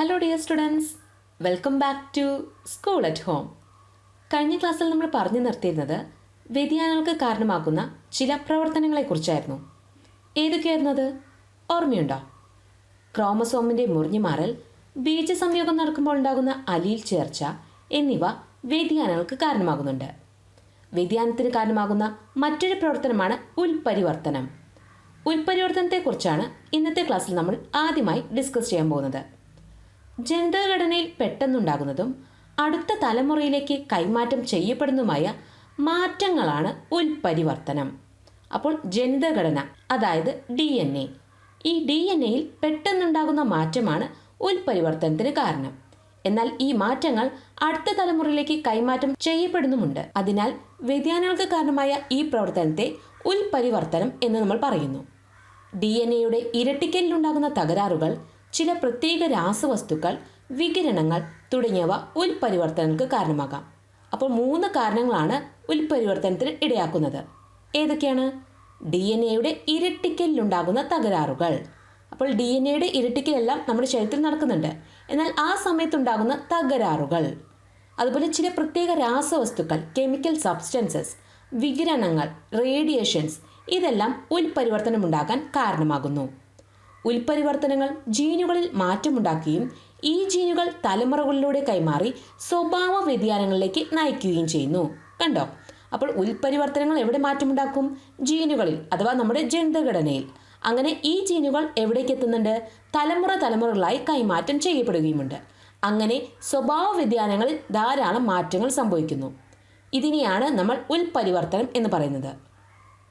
Hello dear students welcome back to school at home കഴിഞ്ഞ ക്ലാസ്സിൽ നമ്മൾ പറഞ്ഞു നിർത്തിയിരുന്നത് വ്യതിയാനങ്ങൾക്ക് കാരണമാകുന്ന ചില പ്രവർത്തനങ്ങളെക്കുറിച്ചായിരുന്നു. ഏതൊക്കെയായിരുന്നു അത് ഓർമ്മയുണ്ടോ? ക്രോമസോമിന്റെ മുറിഞ്ഞുമാറൽ ബീജസംയോഗം നടക്കുമ്പോൾ ഉണ്ടാകുന്ന അലിയിൽ ചേർച്ച എന്നിവ വ്യതിയാനങ്ങൾക്ക് കാരണമാകുന്നുണ്ട്. വ്യതിയാനത്തിന് കാരണമാകുന്ന മറ്റൊരു പ്രവർത്തനമാണ് ഉൽപരിവർത്തനം. ഉൽപരിവർത്തനത്തെക്കുറിച്ചാണ് ഇന്നത്തെ ക്ലാസ്സിൽ നമ്മൾ ആദ്യമായി ഡിസ്കസ് ചെയ്യാൻ പോകുന്നത്. ജനിതകഘടനയിൽ പെട്ടെന്നുണ്ടാകുന്നതും അടുത്ത തലമുറയിലേക്ക് കൈമാറ്റം ചെയ്യപ്പെടുന്നതുമായ മാറ്റങ്ങളാണ് ഉൽപരിവർത്തനം അപ്പോൾ ജനിതഘടന അതായത് ഡി എൻ എ. ഈ ഡി എൻ എയിൽ പെട്ടെന്നുണ്ടാകുന്ന മാറ്റമാണ് ഉൽപരിവർത്തനത്തിന് കാരണം. എന്നാൽ ഈ മാറ്റങ്ങൾ അടുത്ത തലമുറയിലേക്ക് കൈമാറ്റം ചെയ്യപ്പെടുന്നുമുണ്ട്. അതിനാൽ വ്യതിയാനങ്ങൾക്ക് കാരണമായ ഈ പ്രവർത്തനത്തെ ഉൽപരിവർത്തനം എന്ന് നമ്മൾ പറയുന്നു. ഡി എൻ എയുടെ ഇരട്ടിക്കലിലുണ്ടാകുന്ന തകരാറുകൾ ചില പ്രത്യേക രാസവസ്തുക്കൾ വികിരണങ്ങൾ തുടങ്ങിയവ ഉൽപരിവർത്തനങ്ങൾക്ക് കാരണമാകാം. അപ്പോൾ മൂന്ന് കാരണങ്ങളാണ് ഉൽപരിവർത്തനത്തിന് ഇടയാക്കുന്നത്. ഏതൊക്കെയാണ്? ഡി എൻ എയുടെ ഇരട്ടിക്കലിലുണ്ടാകുന്ന തകരാറുകൾ. അപ്പോൾ ഡി എൻ എയുടെ ഇരട്ടിക്കലെല്ലാം നമ്മുടെ ശരീരത്തിൽ നടക്കുന്നുണ്ട്. എന്നാൽ ആ സമയത്തുണ്ടാകുന്ന തകരാറുകൾ. അതുപോലെ ചില പ്രത്യേക രാസവസ്തുക്കൾ കെമിക്കൽ സബ്സ്റ്റൻസസ് വികിരണങ്ങൾ റേഡിയേഷൻസ് ഇതെല്ലാം ഉൽപരിവർത്തനമുണ്ടാകാൻ കാരണമാകുന്നു. ഉൽപരിവർത്തനങ്ങൾ ജീനുകളിൽ മാറ്റമുണ്ടാക്കുകയും ഈ ജീനുകൾ തലമുറകളിലൂടെ കൈമാറി സ്വഭാവ വ്യതിയാനങ്ങളിലേക്ക് നയിക്കുകയും ചെയ്യുന്നു. കണ്ടോ? അപ്പോൾ ഉൽപരിവർത്തനങ്ങൾ എവിടെ മാറ്റമുണ്ടാക്കും? ജീനുകളിൽ അഥവാ നമ്മുടെ ജനിതഘടനയിൽ അങ്ങനെ ഈ ജീനുകൾ എവിടേക്ക് എത്തുന്നുണ്ട്? തലമുറ തലമുറകളായി കൈമാറ്റം ചെയ്യപ്പെടുകയുമുണ്ട്. അങ്ങനെ സ്വഭാവ വ്യതിയാനങ്ങളിൽ ധാരാളം മാറ്റങ്ങൾ സംഭവിക്കുന്നു. ഇതിനെയാണ് നമ്മൾ ഉൽപരിവർത്തനം എന്ന് പറയുന്നത്.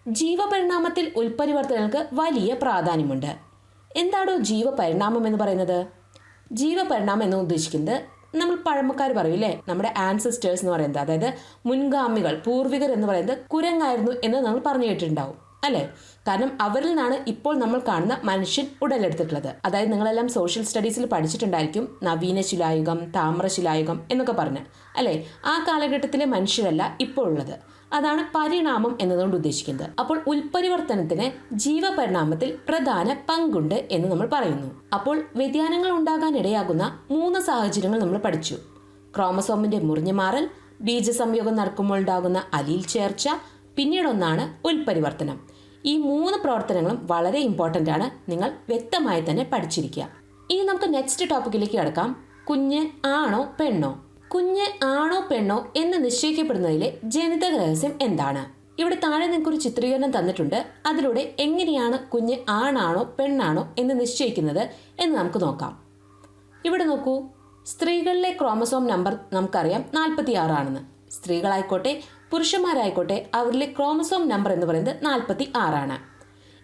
ജീവപരിണാമത്തിൽ ഉൽപരിവർത്തനങ്ങൾക്ക് വലിയ പ്രാധാന്യമുണ്ട്. എന്താണോ ജീവപരിണാമം എന്ന് പറയുന്നത്? ജീവപരിണാമം എന്ന് ഉദ്ദേശിക്കുന്നത് നമ്മൾ പഴമക്കാർ പറയൂലേ നമ്മുടെ ആൻസിസ്റ്റേഴ്സ് എന്ന് പറയുന്നത്. അതായത് മുൻഗാമികൾ പൂർവികർ എന്ന് പറയുന്നത് കുരങ്ങായിരുന്നു എന്ന് നമ്മൾ പറഞ്ഞു കേട്ടിട്ടുണ്ടാവും. അല്ലേ? കാരണം അവരിൽ നിന്നാണ് ഇപ്പോൾ നമ്മൾ കാണുന്ന മനുഷ്യൻ ഉടലെടുത്തിട്ടുള്ളത്. അതായത് നിങ്ങളെല്ലാം സോഷ്യൽ സ്റ്റഡീസിൽ പഠിച്ചിട്ടുണ്ടായിരിക്കും. നവീന ശിലായുഗം താമ്രശിലായുഗം എന്നൊക്കെ പറഞ്ഞ്. അല്ലേ? ആ കാലഘട്ടത്തിലെ മനുഷ്യരല്ല ഇപ്പോൾ ഉള്ളത്. അതാണ് പരിണാമം എന്നതുകൊണ്ട് ഉദ്ദേശിക്കുന്നത്. അപ്പോൾ ഉൽപരിവർത്തനത്തിന് ജീവപരിണാമത്തിൽ പ്രധാന പങ്കുണ്ട് എന്ന് നമ്മൾ പറയുന്നു. അപ്പോൾ വ്യതിയാനങ്ങൾ ഉണ്ടാകാൻ ഇടയാകുന്ന മൂന്ന് സാഹചര്യങ്ങൾ നമ്മൾ പഠിച്ചു. ക്രോമസോമിന്റെ മുറിഞ്ഞു മാറൽ ബീജസംയോഗം നടക്കുമ്പോൾ ഉണ്ടാകുന്ന അലീൽ ചേർച്ച പിന്നീടൊന്നാണ് ഉൽപരിവർത്തനം. ഈ മൂന്ന് പ്രവർത്തനങ്ങളും വളരെ ഇമ്പോർട്ടന്റ് ആണ്. നിങ്ങൾ വ്യക്തമായി തന്നെ പഠിച്ചിരിക്കുക. ഇനി നമുക്ക് നെക്സ്റ്റ് ടോപ്പിക്കിലേക്ക് കിടക്കാം. കുഞ്ഞ് ആണോ പെണ്ണോ? കുഞ്ഞ് ആണോ പെണ്ണോ എന്ന് നിശ്ചയിക്കപ്പെടുന്നതിലെ ജനിതക രഹസ്യം എന്താണ്? ഇവിടെ താഴെ നിങ്ങൾക്കൊരു ചിത്രീകരണം തന്നിട്ടുണ്ട്. അതിലൂടെ എങ്ങനെയാണ് കുഞ്ഞ് ആണാണോ പെണ്ണാണോ എന്ന് നിശ്ചയിക്കുന്നത് എന്ന് നമുക്ക് നോക്കാം. ഇവിടെ നോക്കൂ. സ്ത്രീകളിലെ ക്രോമസോം നമ്പർ നമുക്കറിയാം. നാൽപ്പത്തി ആറാണെന്ന് സ്ത്രീകളായിക്കോട്ടെ പുരുഷന്മാരായിക്കോട്ടെ അവരിലെ ക്രോമസോം നമ്പർ എന്ന് പറയുന്നത് നാൽപ്പത്തി ആറാണ്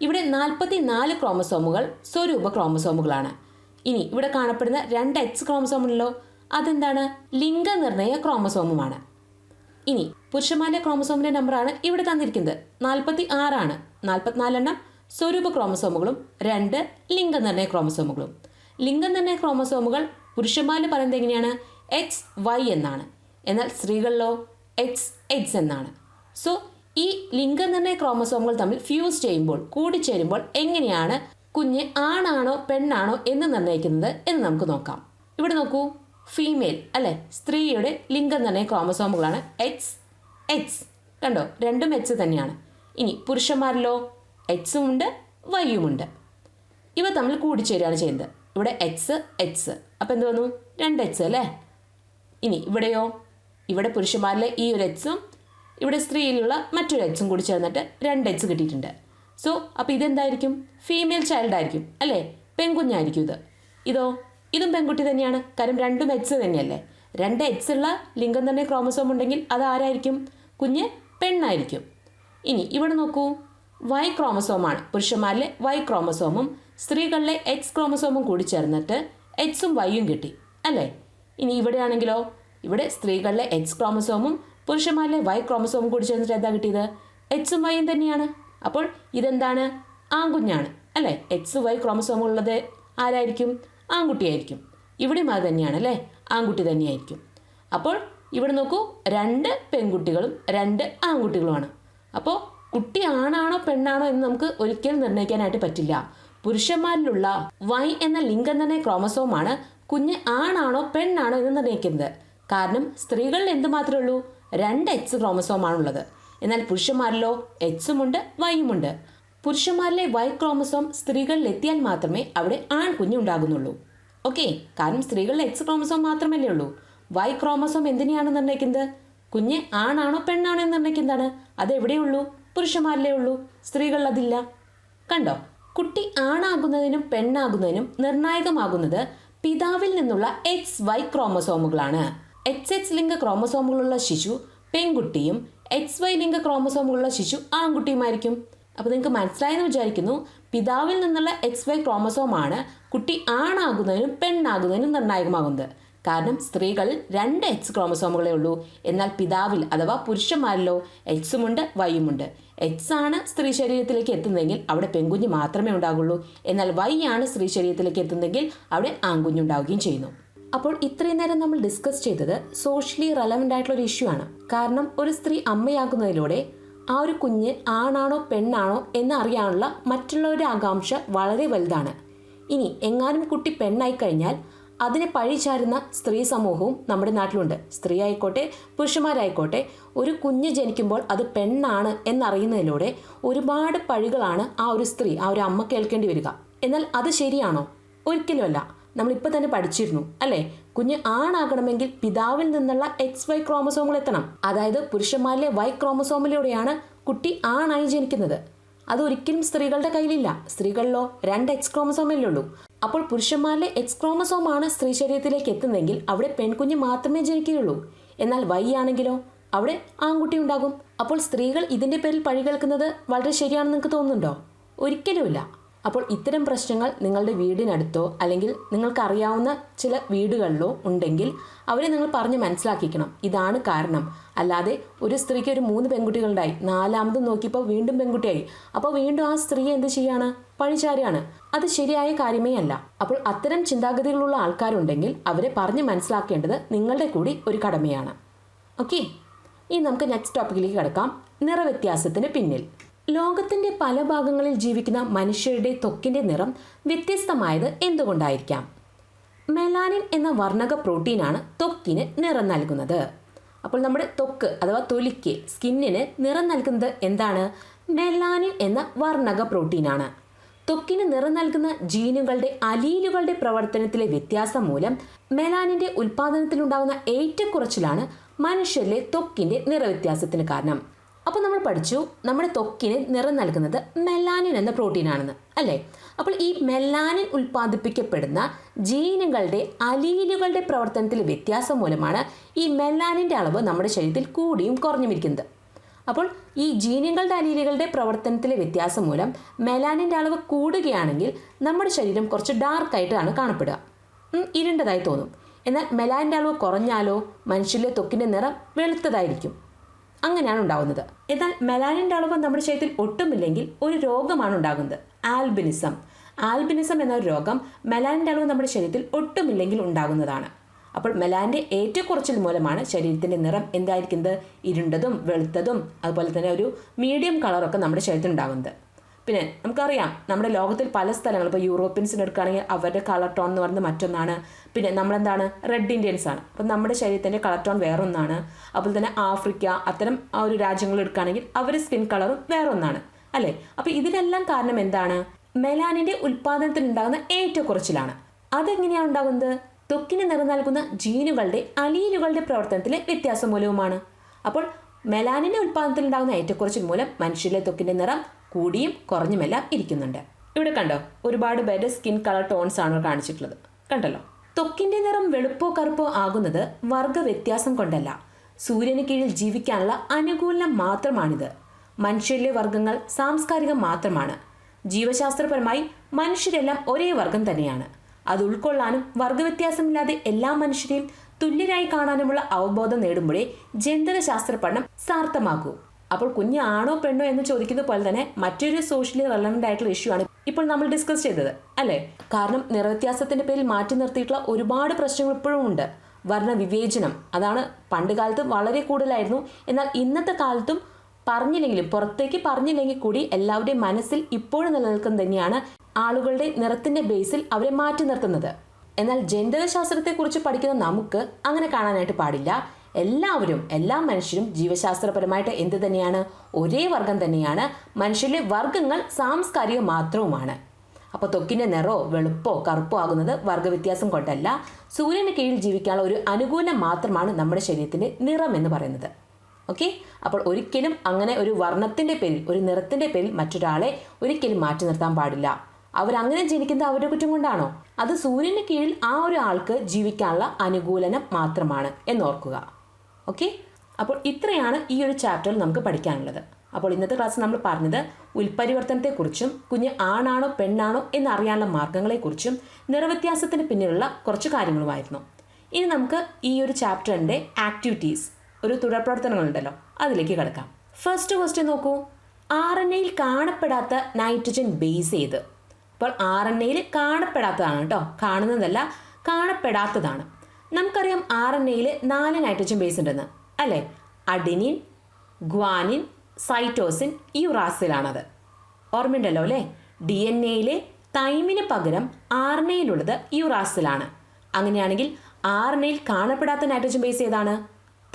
ഇവിടെ നാൽപ്പത്തി നാല് ക്രോമസോമുകൾ സ്വരൂപ ക്രോമസോമുകളാണ്. ഇനി ഇവിടെ കാണപ്പെടുന്ന രണ്ട് എക്സ് ക്രോമസോം ഉണ്ടല്ലോ അതെന്താണ്? ലിംഗനിർണയ ക്രോമസോമുമാണ്. ഇനി പുരുഷന്മാരുടെ ക്രോമസോമിന്റെ നമ്പറാണ് ഇവിടെ തന്നിരിക്കുന്നത്. നാൽപ്പത്തി ആറാണ് നാൽപ്പത്തിനാലെണ്ണം സ്വരൂപ ക്രോമസോമുകളും രണ്ട് ലിംഗനിർണയ ക്രോമസോമുകളും. ലിംഗനിർണയ ക്രോമസോമുകൾ പുരുഷന്മാരിൽ പറയുന്നത് എങ്ങനെയാണ്? എക്സ് വൈ എന്നാണ്. എന്നാൽ സ്ത്രീകളിലോ എക്സ് എക്സ് എന്നാണ്. സോ ഈ ലിംഗനിർണയ ക്രോമസോമുകൾ തമ്മിൽ ഫ്യൂസ് ചെയ്യുമ്പോൾ കൂടിച്ചേരുമ്പോൾ എങ്ങനെയാണ് കുഞ്ഞ് ആണാണോ പെണ്ണാണോ എന്ന് നിർണയിക്കുന്നത് എന്ന് നമുക്ക് നോക്കാം. ഇവിടെ നോക്കൂ ഫീമെയിൽ അല്ലെ? സ്ത്രീയുടെ ലിംഗനിർണയ ക്രോമസോമുകളാണ് എക്സ് എക്സ് കണ്ടോ? രണ്ടും എക്സ് തന്നെയാണ്. ഇനി പുരുഷന്മാരിലോ എക്സും ഉണ്ട് വൈയും ഉണ്ട്. ഇവ തമ്മിൽ കൂടിച്ചേരുകയാണ് ചെയ്യുന്നത്. ഇവിടെ എക്സ് എക്സ് അപ്പോൾ എന്ത് വന്നു? രണ്ട് എക്സ് അല്ലേ? ഇനി ഇവിടെയോ? ഇവിടെ പുരുഷന്മാരിലെ ഈ ഒരു എക്സും ഇവിടെ സ്ത്രീയിലുള്ള മറ്റൊരു എക്സും കൂടി ചേർന്നിട്ട് രണ്ട് എച്ച് കിട്ടിയിട്ടുണ്ട്. സോ അപ്പോൾ ഇതെന്തായിരിക്കും? ഫീമെയിൽ ചൈൽഡ് ആയിരിക്കും അല്ലേ? പെൺകുഞ്ഞായിരിക്കും ഇത്. ഇതോ? ഇതും പെൺകുട്ടി തന്നെയാണ്. കാരണം രണ്ടും എച്ച് തന്നെയല്ലേ? രണ്ട് എച്ച് ഉള്ള ലിംഗം തന്നെ ക്രോമസോം ഉണ്ടെങ്കിൽ അത് ആരായിരിക്കും? കുഞ്ഞ് പെണ്ണായിരിക്കും. ഇനി ഇവിടെ നോക്കൂ. വൈ ക്രോമസോമാണ് പുരുഷന്മാരിലെ വൈ ക്രോമസോമും സ്ത്രീകളിലെ എക്സ് ക്രോമസോമും കൂടി ചേർന്നിട്ട് എക്സും വൈയും കിട്ടി അല്ലേ? ഇനി ഇവിടെയാണെങ്കിലോ? ഇവിടെ സ്ത്രീകളിലെ എക്സ് ക്രോമസോമും പുരുഷന്മാരിലെ വൈ ക്രോമസോമും കൂടി ചേർന്നിട്ട് എന്താ കിട്ടിയത്? എക്സും വൈയും തന്നെയാണ്. അപ്പോൾ ഇതെന്താണ്? ആൺകുഞ്ഞാണ്. അല്ലേ? എക്സ് വൈ ക്രോമസോം ഉള്ളത് ആരായിരിക്കും? ആൺകുട്ടിയായിരിക്കും. ഇവിടെയും അത് തന്നെയാണ് അല്ലേ? ആൺകുട്ടി തന്നെയായിരിക്കും. അപ്പോൾ ഇവിടെ നോക്കൂ രണ്ട് പെൺകുട്ടികളും രണ്ട് ആൺകുട്ടികളുമാണ്. അപ്പോൾ കുട്ടി ആണാണോ പെണ്ണാണോ എന്ന് നമുക്ക് ഒരിക്കലും നിർണയിക്കാനായിട്ട് പറ്റില്ല. പുരുഷന്മാരിലുള്ള വൈ എന്ന ലിംഗം തന്നെ ക്രോമസോമാണ് കുഞ്ഞ് ആണാണോ പെണ്ണാണോ എന്ന് നിർണയിക്കുന്നത്. കാരണം സ്ത്രീകളിൽ എന്തുമാത്രമേ ഉള്ളൂ രണ്ട് എച്ച് ക്രോമസോമാണുള്ളത്. എന്നാൽ പുരുഷന്മാരിലോ എച്ചുമുണ്ട് വൈയുമുണ്ട് പുരുഷന്മാരിലെ വൈ ക്രോമസോം സ്ത്രീകളിൽ എത്തിയാൽ മാത്രമേ അവിടെ ആൺകുഞ്ഞ് ഉണ്ടാകുന്നുള്ളൂ. ഓക്കെ കാരണം സ്ത്രീകളിൽ എക്സ് ക്രോമസോം മാത്രമല്ലേ ഉള്ളൂ. വൈ ക്രോമസോം എന്തിനെയാണ് നിർണയിക്കുന്നത്? കുഞ്ഞ് ആണാണോ പെണ്ണാണോ എന്ന് നിർണയിക്കുന്നതാണ് അത് എവിടെയുള്ളൂ? പുരുഷന്മാരിലേ ഉള്ളൂ. സ്ത്രീകളിൽ അതില്ല. കണ്ടോ? കുട്ടി ആണാകുന്നതിനും പെണ്ണാകുന്നതിനും നിർണായകമാകുന്നത് പിതാവിൽ നിന്നുള്ള എക്സ് വൈ ക്രോമസോമുകളാണ്. എക്സ് എക്സ് ലിംഗ ക്രോമസോമുകളുള്ള ശിശു പെൺകുട്ടിയും എക്സ് വൈ ലിംഗ ക്രോമസോമുകളുള്ള ശിശു ആൺകുട്ടിയുമായിരിക്കും. അപ്പോൾ നിങ്ങൾക്ക് മനസ്സിലായെന്ന് വിചാരിക്കുന്നു പിതാവിൽ നിന്നുള്ള എക്സ് വൈ ക്രോമസോമാണ് കുട്ടി ആണാകുന്നതിനും പെണ്ണാകുന്നതിനും നിർണായകമാകുന്നത്. കാരണം സ്ത്രീകളിൽ രണ്ട് എക്സ് ക്രോമസോമുകളേ ഉള്ളൂ. എന്നാൽ പിതാവിൽ അഥവാ പുരുഷന്മാരിലോ എക്സുമുണ്ട് വൈയുമുണ്ട് എക്സ് ആണ് സ്ത്രീ ശരീരത്തിലേക്ക് എത്തുന്നതെങ്കിൽ അവിടെ പെൺകുഞ്ഞ് മാത്രമേ ഉണ്ടാകുള്ളൂ. എന്നാൽ വൈ ആണ് സ്ത്രീ ശരീരത്തിലേക്ക് എത്തുന്നതെങ്കിൽ അവിടെ ആൺകുഞ്ഞുണ്ടാവുകയും ചെയ്യുന്നു. അപ്പോൾ ഇത്രയും നേരം നമ്മൾ ഡിസ്കസ് ചെയ്തത് സോഷ്യലി റെലവന്റ് ആയിട്ടുള്ള ഒരു ഇഷ്യൂ ആണ്. കാരണം ഒരു സ്ത്രീ അമ്മയാകുന്നതിലൂടെ ആ ഒരു കുഞ്ഞ് ആണാണോ പെണ്ണാണോ എന്ന് അറിയാനുള്ള മറ്റുള്ളവരുടെ ആകാംക്ഷ വളരെ വലുതാണ്. ഇനി എങ്ങാനും കുട്ടി പെണ്ണായി കഴിഞ്ഞാൽ അതിനെ പഴിചാരുന്ന സ്ത്രീ സമൂഹവും നമ്മുടെ നാട്ടിലുണ്ട്. സ്ത്രീ ആയിക്കോട്ടെ പുരുഷന്മാരായിക്കോട്ടെ ഒരു കുഞ്ഞ് ജനിക്കുമ്പോൾ അത് പെണ്ണാണ് എന്നറിയുന്നതിലൂടെ ഒരുപാട് പഴികളാണ് ആ ഒരു സ്ത്രീ ആ ഒരു അമ്മ കേൾക്കേണ്ടി വരിക. എന്നാൽ അത് ശരിയാണോ? ഒരിക്കലുമല്ല. നമ്മളിപ്പോൾ തന്നെ പഠിച്ചിരുന്നു അല്ലേ? കുഞ്ഞ് ആണാകണമെങ്കിൽ പിതാവിൽ നിന്നുള്ള എക്സ് വൈ ക്രോമസോമുകൾ എത്തണം. അതായത് പുരുഷന്മാരിലെ വൈ ക്രോമസോമിലൂടെയാണ് കുട്ടി ആണായി ജനിക്കുന്നത്. അതൊരിക്കലും സ്ത്രീകളുടെ കയ്യിലില്ല. സ്ത്രീകളിലോ രണ്ട് എക്സ് ക്രോമസോമല്ലേ ഉള്ളൂ അപ്പോൾ പുരുഷന്മാരിലെ എക്സ് ക്രോമസോമാണ് സ്ത്രീ ശരീരത്തിലേക്ക് എത്തുന്നതെങ്കിൽ അവിടെ പെൺകുഞ്ഞ് മാത്രമേ ജനിക്കുകയുള്ളൂ. എന്നാൽ വൈ ആണെങ്കിലോ അവിടെ ആൺകുട്ടി ഉണ്ടാകും. അപ്പോൾ സ്ത്രീകൾ ഇതിന്റെ പേരിൽ പഴി കേൾക്കുന്നത് വളരെ ശരിയാണെന്ന് നിങ്ങൾക്ക് തോന്നുന്നുണ്ടോ? ഒരിക്കലുമില്ല. അപ്പോൾ ഇത്തരം പ്രശ്നങ്ങൾ നിങ്ങളുടെ വീടിനടുത്തോ അല്ലെങ്കിൽ നിങ്ങൾക്കറിയാവുന്ന ചില വീടുകളിലോ ഉണ്ടെങ്കിൽ അവരെ നിങ്ങൾ പറഞ്ഞ് മനസ്സിലാക്കിക്കണം. ഇതാണ് കാരണം. അല്ലാതെ ഒരു സ്ത്രീക്ക് ഒരു മൂന്ന് പെൺകുട്ടികളുണ്ടായി. നാലാമതും നോക്കിയപ്പോൾ വീണ്ടും പെൺകുട്ടിയായി. അപ്പോൾ വീണ്ടും ആ സ്ത്രീ എന്ത് ചെയ്യാണ്? പഴിചാരിയാണ് അത് ശരിയായ കാര്യമേ അല്ല. അപ്പോൾ അത്തരം ചിന്താഗതികളുള്ള ആൾക്കാരുണ്ടെങ്കിൽ അവരെ പറഞ്ഞ് മനസ്സിലാക്കേണ്ടത് നിങ്ങളുടെ കൂടി ഒരു കടമയാണ്. ഓക്കെ? ഇനി നമുക്ക് നെക്സ്റ്റ് ടോപ്പിക്കിലേക്ക് കിടക്കാം. നിറവ്യത്യാസത്തിന് പിന്നിൽ. ലോകത്തിന്റെ പല ഭാഗങ്ങളിൽ ജീവിക്കുന്ന മനുഷ്യരുടെ തൊക്കിന്റെ നിറം വ്യത്യസ്തമായത് എന്തുകൊണ്ടായിരിക്കാം? മെലാനിൻ എന്ന വർണക പ്രോട്ടീനാണ് തൊക്കിന് നിറം നൽകുന്നത്. അപ്പോൾ നമ്മുടെ തൊക്ക് അഥവാ തൊലിക്ക് സ്കിന്നിന് നിറം നൽകുന്നത് എന്താണ്? മെലാനിൻ എന്ന വർണക പ്രോട്ടീനാണ്. ത്വക്കിന് നിറം നൽകുന്ന ജീനുകളുടെ അലീലുകളുടെ പ്രവർത്തനത്തിലെ വ്യത്യാസം മൂലം മെലാനിന്റെ ഉൽപാദനത്തിലുണ്ടാകുന്ന ഏറ്റക്കുറച്ചിലാണ് മനുഷ്യരിലെ തൊക്കിന്റെ നിറവ്യത്യാസത്തിന് കാരണം. അപ്പോൾ നമ്മൾ പഠിച്ചു നമ്മുടെ തൊക്കിന് നിറം നൽകുന്നത് മെലാനിൻ എന്ന പ്രോട്ടീനാണെന്ന് അല്ലേ? അപ്പോൾ ഈ മെലാനിൻ ഉൽപ്പാദിപ്പിക്കപ്പെടുന്ന ജീനുകളുടെ അലീലുകളുടെ പ്രവർത്തനത്തിൽ വ്യത്യാസം മൂലമാണ് ഈ മെലാനിന്റെ അളവ് നമ്മുടെ ശരീരത്തിൽ കൂടിയും കുറഞ്ഞും ഇരിക്കുന്നത്. അപ്പോൾ ഈ ജീനുകളുടെ അലീലുകളുടെ പ്രവർത്തനത്തിലെ വ്യത്യാസം മൂലം മെലാനിന്റെ അളവ് കൂടുകയാണെങ്കിൽ നമ്മുടെ ശരീരം കുറച്ച് ഡാർക്കായിട്ടാണ് കാണപ്പെടുക. ഇരുണ്ടതായി തോന്നും. എന്നാൽ മെലാനിന്റെ അളവ് കുറഞ്ഞാലോ? മനുഷ്യരിലെ ത്വക്കിന്റെ നിറം വെളുത്തതായിരിക്കും. അങ്ങനെയാണ് ഉണ്ടാകുന്നത് എന്നാൽ മെലാനിന്റെ അളവ് നമ്മുടെ ശരീരത്തിൽ ഒട്ടുമില്ലെങ്കിൽ ഒരു രോഗമാണ് ഉണ്ടാകുന്നത്. ആൽബിനിസം. ആൽബിനിസം എന്ന രോഗം മെലാനിന്റെ അളവ് നമ്മുടെ ശരീരത്തിൽ ഒട്ടുമില്ലെങ്കിൽ ഉണ്ടാകുന്നതാണ്. അപ്പോൾ മെലാന്റെ ഏറ്റക്കുറച്ചിൽ മൂലമാണ് ശരീരത്തിന്റെ നിറം എന്തായിരിക്കുന്നത്? ഇരുണ്ടതും വെളുത്തതും അതുപോലെ തന്നെ ഒരു മീഡിയം കളറൊക്കെ നമ്മുടെ ശരീരത്തിൽ ഉണ്ടാകുന്നത്. പിന്നെ നമുക്കറിയാം നമ്മുടെ ലോകത്തിൽ പല സ്ഥലങ്ങൾ ഇപ്പോൾ യൂറോപ്യൻസിന് എടുക്കുകയാണെങ്കിൽ അവരുടെ കളർ ടോൺ എന്ന് പറയുന്നത് മറ്റൊന്നാണ്. പിന്നെ നമ്മളെന്താണ്? റെഡ് ഇന്ത്യൻസ് ആണ്. അപ്പം നമ്മുടെ ശരീരത്തിന്റെ കളർ ടോൺ വേറൊന്നാണ്. അതുപോലെ തന്നെ ആഫ്രിക്ക അത്തരം ആ ഒരു രാജ്യങ്ങൾ എടുക്കുകയാണെങ്കിൽ അവരുടെ സ്കിൻ കളറും വേറൊന്നാണ്. അല്ലേ? അപ്പോൾ ഇതിനെല്ലാം കാരണം എന്താണ്? മെലാനിന്റെ ഉൽപ്പാദനത്തിനുണ്ടാകുന്ന ഏറ്റക്കുറച്ചിലാണ് അതെങ്ങനെയാണ് ഉണ്ടാകുന്നത്? ത്വക്കിന് നിറം നൽകുന്ന ജീനുകളുടെ അലീലുകളുടെ പ്രവർത്തനത്തിലെ വ്യത്യാസം മൂലവുമാണ് അപ്പോൾ മെലാനിന്റെ ഉൽപ്പാദനത്തിലുണ്ടാകുന്ന ഏറ്റക്കുറച്ചിൽ മൂലം മനുഷ്യരിലെ ത്വക്കിന്റെ നിറം കൂടിയും കുറഞ്ഞുമെല്ലാം ഇരിക്കുന്നുണ്ട്. ഇവിടെ കണ്ടോ? ഒരുപാട് പേരുടെ സ്കിൻ കളർ ടോൺസ് ആണ് കാണിച്ചിട്ടുള്ളത്. കണ്ടല്ലോ? തൊക്കിന്റെ നിറം വെളുപ്പോ കറുപ്പോ ആകുന്നത് വർഗ വ്യത്യാസം കൊണ്ടല്ല. സൂര്യന് കീഴിൽ ജീവിക്കാനുള്ള അനുകൂലം മാത്രമാണിത്. മനുഷ്യരിലെ വർഗങ്ങൾ സാംസ്കാരികം മാത്രമാണ്. ജീവശാസ്ത്രപരമായി മനുഷ്യരെല്ലാം ഒരേ വർഗം തന്നെയാണ്. അത് ഉൾക്കൊള്ളാനും വർഗവ്യത്യാസമില്ലാതെ എല്ലാ മനുഷ്യരെയും തുല്യരായി കാണാനുമുള്ള അവബോധം നേടുമ്പോഴേ ജനിതകശാസ്ത്ര പഠനം സാർത്ഥമാക്കൂ അപ്പോൾ കുഞ്ഞ് ആണോ പെണ്ണോ എന്ന് ചോദിക്കുന്ന പോലെ തന്നെ മറ്റൊരു സോഷ്യലി റെലവന്റ് ആയിട്ടുള്ള ഇഷ്യൂ ആണ് ഇപ്പോൾ നമ്മൾ ഡിസ്കസ് ചെയ്തത് അല്ലേ? കാരണം നിറവ്യത്യാസത്തിന്റെ പേരിൽ മാറ്റി നിർത്തിയിട്ടുള്ള ഒരുപാട് പ്രശ്നങ്ങൾ ഇപ്പോഴും ഉണ്ട്. വർണ വിവേചനം അതാണ് പണ്ട് കാലത്ത് വളരെ കൂടുതലായിരുന്നു. എന്നാൽ ഇന്നത്തെ കാലത്തും പറഞ്ഞില്ലെങ്കിലും പുറത്തേക്ക് പറഞ്ഞില്ലെങ്കിൽ കൂടി എല്ലാവരുടെയും മനസ്സിൽ ഇപ്പോഴും നിലനിൽക്കുന്ന തന്നെയാണ് ആളുകളുടെ നിറത്തിന്റെ ബേസിൽ അവരെ മാറ്റി നിർത്തുന്നത്. എന്നാൽ ജനിതകശാസ്ത്രത്തെക്കുറിച്ച് പഠിക്കുന്ന നമുക്ക് അങ്ങനെ കാണാനായിട്ട് പാടില്ല. എല്ലാവരും എല്ലാ മനുഷ്യരും ജീവശാസ്ത്രപരമായിട്ട് എന്ത് തന്നെയാണ്? ഒരേ വർഗം തന്നെയാണ്. മനുഷ്യരിലെ വർഗങ്ങൾ സാംസ്കാരിക മാത്രവുമാണ്. അപ്പോൾ ത്വക്കിന്റെ നിറോ വെളുപ്പോ കറുപ്പോ ആകുന്നത് വർഗവ്യത്യാസം കൊണ്ടല്ല. സൂര്യന് കീഴിൽ ജീവിക്കാനുള്ള ഒരു അനുകൂലം മാത്രമാണ് നമ്മുടെ ശരീരത്തിന്റെ നിറം എന്ന് പറയുന്നത്. ഓക്കെ? അപ്പോൾ ഒരിക്കലും അങ്ങനെ ഒരു വർണത്തിന്റെ പേരിൽ ഒരു നിറത്തിന്റെ പേരിൽ മറ്റൊരാളെ ഒരിക്കലും മാറ്റി നിർത്താൻ പാടില്ല. അവരങ്ങനെ ജനിക്കുന്നത് അവരുടെ കുറ്റം കൊണ്ടാണോ? അത് സൂര്യന് കീഴിൽ ആ ഒരു ആൾക്ക് ജീവിക്കാനുള്ള അനുകൂലനം മാത്രമാണ് എന്നോർക്കുക. ഓക്കെ അപ്പോൾ ഇത്രയാണ് ഈ ഒരു ചാപ്റ്ററിൽ നമുക്ക് പഠിക്കാനുള്ളത്. അപ്പോൾ ഇന്നത്തെ ക്ലാസ് നമ്മൾ പറഞ്ഞത് ഉൽപരിവർത്തനത്തെക്കുറിച്ചും കുഞ്ഞ് ആണാണോ പെണ്ണാണോ എന്നറിയാനുള്ള മാർഗങ്ങളെക്കുറിച്ചും നിറവ്യത്യാസത്തിന് പിന്നിലുള്ള കുറച്ച് കാര്യങ്ങളുമായിരുന്നു. ഇനി നമുക്ക് ഈ ഒരു ചാപ്റ്ററിന്റെ ആക്ടിവിറ്റീസ് ഒരു തുടർ പ്രവർത്തനങ്ങളുണ്ടല്ലോ അതിലേക്ക് കിടക്കാം. ഫസ്റ്റ് ക്വസ്റ്റ്യൻ നോക്കൂ. ആർ എൻ എയിൽ കാണപ്പെടാത്ത നൈട്രജൻ ബേസ് ചെയ്ത് അപ്പോൾ ആർ എൻ എയിൽ കാണപ്പെടാത്തതാണ് കേട്ടോ. കാണുന്നതല്ല കാണപ്പെടാത്തതാണ്. നമുക്കറിയാം ആർ എൻ എയിൽ നാല് നൈട്രജൻ ബേസ് ഉണ്ടെന്ന് അല്ലേ? അഡിനിൻ ഗ്വാനിൻ സൈറ്റോസിൻ യുറാസിലാണത് ഓർമ്മയുണ്ടല്ലോ അല്ലേ? ഡി എൻ എയിലെ തൈമിന് പകരം ആർ എൻ എയിലുള്ളത് യുറാസിലാണ് അങ്ങനെയാണെങ്കിൽ ആർ എൻ എയിൽ കാണപ്പെടാത്ത നൈട്രജൻ ബേസ് ഏതാണ്?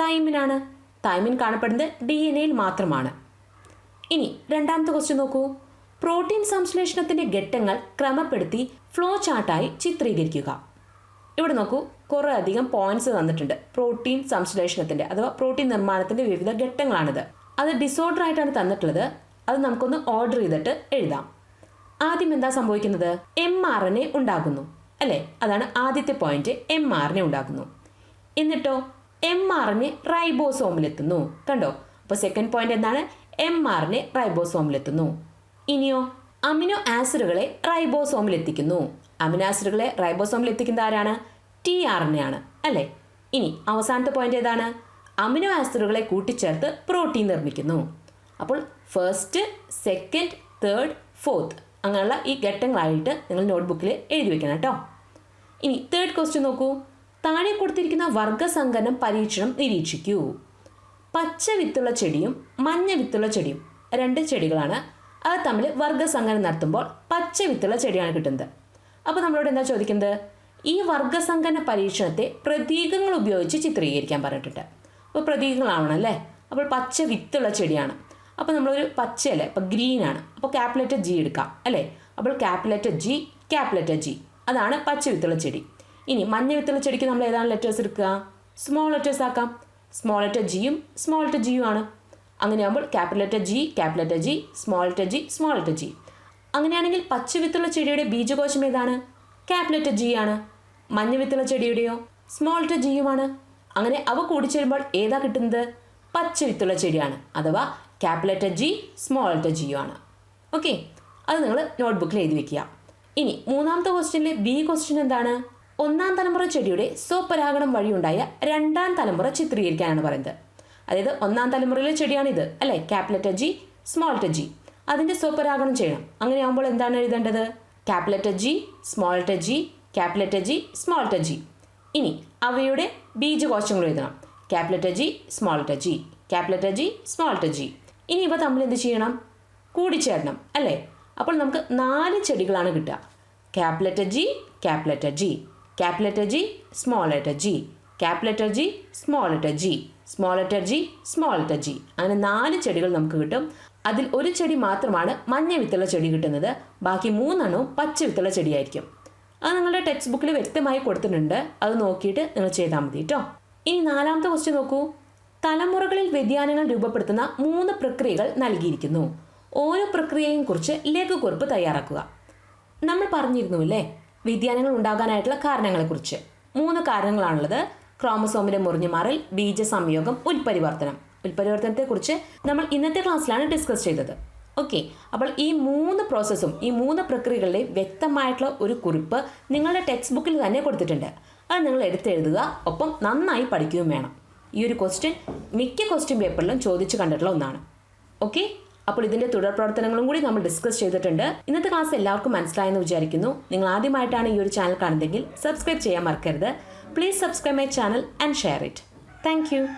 തൈമിനാണ് തൈമിൻ കാണപ്പെടുന്നത് ഡി എൻ എയിൽ മാത്രമാണ്. ഇനി രണ്ടാമത്തെ ക്വസ്റ്റ്യൻ നോക്കൂ. പ്രോട്ടീൻ സംശ്ലേഷണത്തിന്റെ ഘട്ടങ്ങൾ ക്രമപ്പെടുത്തി ഫ്ലോ ചാർട്ടായി ചിത്രീകരിക്കുക. ഇവിടെ നോക്കൂ കുറേ അധികം പോയിന്റ്സ് തന്നിട്ടുണ്ട്. പ്രോട്ടീൻ സംശ്ലേഷണത്തിന്റെ അഥവാ പ്രോട്ടീൻ നിർമ്മാണത്തിന്റെ വിവിധ ഘട്ടങ്ങളാണിത്. അത് ഡിസോർഡർ ആയിട്ടാണ് തന്നിട്ടുള്ളത്. അത് നമുക്കൊന്ന് ഓർഡർ ചെയ്തിട്ട് എഴുതാം. ആദ്യം എന്താ സംഭവിക്കുന്നത്? എം ആർ എൻ എ ഉണ്ടാകുന്നു. അല്ലേ? അതാണ് ആദ്യത്തെ point M R N A ഉണ്ടാകുന്നു. എന്നിട്ടോ? എം ആർ എൻ എ റൈബോസോമിലെത്തുന്നു കണ്ടോ? അപ്പോൾ സെക്കൻഡ് പോയിന്റ് എന്താണ്? എം ആർ എൻ എ റൈബോസോമിലെത്തുന്നു ഇനിയോ? അമിനോ ആസിഡുകളെ റൈബോസോമിൽ എത്തിക്കുന്നു. അമിനോ ആസിഡുകളെ റൈബോസോമിൽ എത്തിക്കുന്ന ആരാണ്? ടി ആർ എൻ എ ആണ്. അല്ലേ? ഇനി അവസാനത്തെ പോയിന്റ് ഏതാണ്? അമിനോ ആസിഡുകളെ കൂട്ടിച്ചേർത്ത് പ്രോട്ടീൻ നിർമ്മിക്കുന്നു. അപ്പോൾ ഫസ്റ്റ് സെക്കൻഡ് തേർഡ് ഫോർത്ത് അങ്ങനെയുള്ള ഈ ഘട്ടങ്ങളായിട്ട് നിങ്ങൾ നോട്ട്ബുക്കിൽ എഴുതി വെക്കണം കേട്ടോ. ഇനി തേർഡ് ക്വസ്റ്റ്യൻ നോക്കൂ. താഴെ കൊടുത്തിരിക്കുന്ന വർഗസങ്കലനം പരീക്ഷണം നിരീക്ഷിക്കൂ. പച്ച വിത്തുള്ള ചെടിയും മഞ്ഞ വിത്തുള്ള ചെടിയും രണ്ട് ചെടികളാണ് അത് തമ്മിൽ വർഗസംഗനം നടത്തുമ്പോൾ പച്ച വിത്തുള്ള ചെടിയാണ് കിട്ടുന്നത്. അപ്പോൾ നമ്മളോട് എന്താ ചോദിക്കുന്നത്? ഈ വർഗസങ്കലന പരീക്ഷണത്തെ പ്രതീകങ്ങൾ ഉപയോഗിച്ച് ചിത്രീകരിക്കാൻ പറഞ്ഞിട്ടുണ്ട്. അപ്പോൾ പ്രതീകങ്ങളാവണം അല്ലേ? അപ്പോൾ പച്ച വിത്തുള്ള ചെടിയാണ്. അപ്പോൾ നമ്മളൊരു പച്ചയല്ലേ? അപ്പോൾ ഗ്രീൻ ആണ് അപ്പോൾ ക്യാപിറ്റൽ ജി എടുക്കാം അല്ലേ? അപ്പോൾ ക്യാപിറ്റൽ ജി ക്യാപിറ്റൽ ജി. അതാണ് പച്ച വിത്തുള്ള ചെടി. ഇനി മഞ്ഞ വിത്തുള്ള ചെടിക്ക് നമ്മൾ ഏതാണ് ലെറ്റേഴ്സ് എടുക്കുക? സ്മോൾ ലെറ്റേഴ്സ് ആക്കാം. സ്മോൾ ലെറ്റർ ജിയും സ്മോൾ ലെറ്റർ ജിയും ആണ്. അങ്ങനെയാകുമ്പോൾ capital letter G capital G small letter G small letter G അങ്ങനെയാണെങ്കിൽ പച്ച വിത്തുള്ള ചെടിയുടെ ബീജകോശം ഏതാണ്? ക്യാപിറ്റൽ ജി ആണ്. മഞ്ഞ വിത്തുള്ള ചെടിയുടെയോ? സ്മോൾ ലെറ്റർ ജിയുമാണ് അങ്ങനെ അവ കൂടിച്ചേരുമ്പോൾ ഏതാ കിട്ടുന്നത്? പച്ച വിത്തുള്ള ചെടിയാണ്. അഥവാ ക്യാപിറ്റൽ ജി സ്മോൾ ലെറ്റർ ജിയു ആണ് ഓക്കെ അത് നിങ്ങൾ നോട്ട്ബുക്കിൽ എഴുതി വെക്കുക. ഇനി മൂന്നാമത്തെ ക്വസ്റ്റ്യനിലെ ബി ക്വസ്റ്റ്യൻ എന്താണ്? ഒന്നാം തലമുറ ചെടിയുടെ സ്വപരാഗണം വഴിയുണ്ടായ രണ്ടാം തലമുറ ചിത്രീകരിക്കാനാണ് പറയുന്നത്. അതായത് ഒന്നാം തലമുറയിലെ ചെടിയാണിത് അല്ലേ? ക്യാപ്ലറ്റ് ജി സ്മോൾ ജി അതിന്റെ സ്വപരാഗണം ചെയ്യണം. അങ്ങനെയാകുമ്പോൾ എന്താണ് എഴുതേണ്ടത്? Capital G small G capital G small G ഇനി അവയുടെ ബീജകോശങ്ങൾ എഴുതണം. Capital G small G capital G small G ഇനി ഇവ തമ്മിൽ എന്ത് ചെയ്യണം? കൂടിച്ചേരണം അല്ലേ? അപ്പോൾ നമുക്ക് നാല് ചെടികളാണ് കിട്ടുക. Capital G capital G capital G small letter G capital G small letter G small letter G small letter G അങ്ങനെ നാല് ചെടികൾ നമുക്ക് കിട്ടും. അതിൽ ഒരു ചെടി മാത്രമാണ് മഞ്ഞ വിത്തുള്ള ചെടി കിട്ടുന്നത്. ബാക്കി മൂന്നെണ്ണവും പച്ച വിത്തുള്ള ചെടിയായിരിക്കും. അത് നിങ്ങളുടെ ടെക്സ്റ്റ് ബുക്കിൽ വ്യക്തമായി കൊടുത്തിട്ടുണ്ട്. അത് നോക്കിയിട്ട് നിങ്ങൾ ചെയ്താൽ മതി കേട്ടോ ഇനി നാലാമത്തെ ക്വസ്റ്റ്യൻ നോക്കൂ. തലമുറകളിൽ വ്യതിയാനങ്ങൾ രൂപപ്പെടുത്തുന്ന മൂന്ന് പ്രക്രിയകൾ നൽകിയിരിക്കുന്നു. ഓരോ പ്രക്രിയയെയും കുറിച്ച് ലഘുകുറിപ്പ് തയ്യാറാക്കുക. നമ്മൾ പറഞ്ഞിരുന്നു അല്ലേ വ്യതിയാനങ്ങൾ ഉണ്ടാകാനായിട്ടുള്ള കാരണങ്ങളെക്കുറിച്ച് മൂന്ന് കാരണങ്ങളാണുള്ളത്. ക്രോമസോമിന്റെ ബീജ സംയോഗം ഉൽപരിവർത്തനം. ഉൽപരിവർത്തനത്തെക്കുറിച്ച് നമ്മൾ ഇന്നത്തെ ക്ലാസ്സിലാണ് ഡിസ്കസ് ചെയ്തത്. ഓക്കെ അപ്പോൾ ഈ മൂന്ന് പ്രോസസ്സും ഈ മൂന്ന് പ്രക്രിയകളുടെയും വ്യക്തമായിട്ടുള്ള ഒരു കുറിപ്പ് നിങ്ങളുടെ ടെക്സ്റ്റ് ബുക്കിൽ തന്നെ കൊടുത്തിട്ടുണ്ട്. അത് നിങ്ങൾ എടുത്തെഴുതുക ഒപ്പം നന്നായി പഠിക്കുകയും വേണം. ഈ ഒരു ക്വസ്റ്റ്യൻ മിക്ക ക്വസ്റ്റ്യൻ പേപ്പറിലും ചോദിച്ചു കണ്ടിട്ടുള്ള ഒന്നാണ്. ഓക്കെ അപ്പോൾ ഇതിന്റെ തുടർ പ്രവർത്തനങ്ങളും കൂടി നമ്മൾ ഡിസ്കസ് ചെയ്തിട്ടുണ്ട്. ഇന്നത്തെ ക്ലാസ് എല്ലാവർക്കും മനസ്സിലായെന്ന് വിചാരിക്കുന്നു. നിങ്ങൾ ആദ്യമായിട്ടാണ് ഈ ഒരു ചാനൽ കാണുന്നതെങ്കിൽ സബ്സ്ക്രൈബ് ചെയ്യാൻ മറക്കരുത്. Please subscribe my channel and share it. Thank you.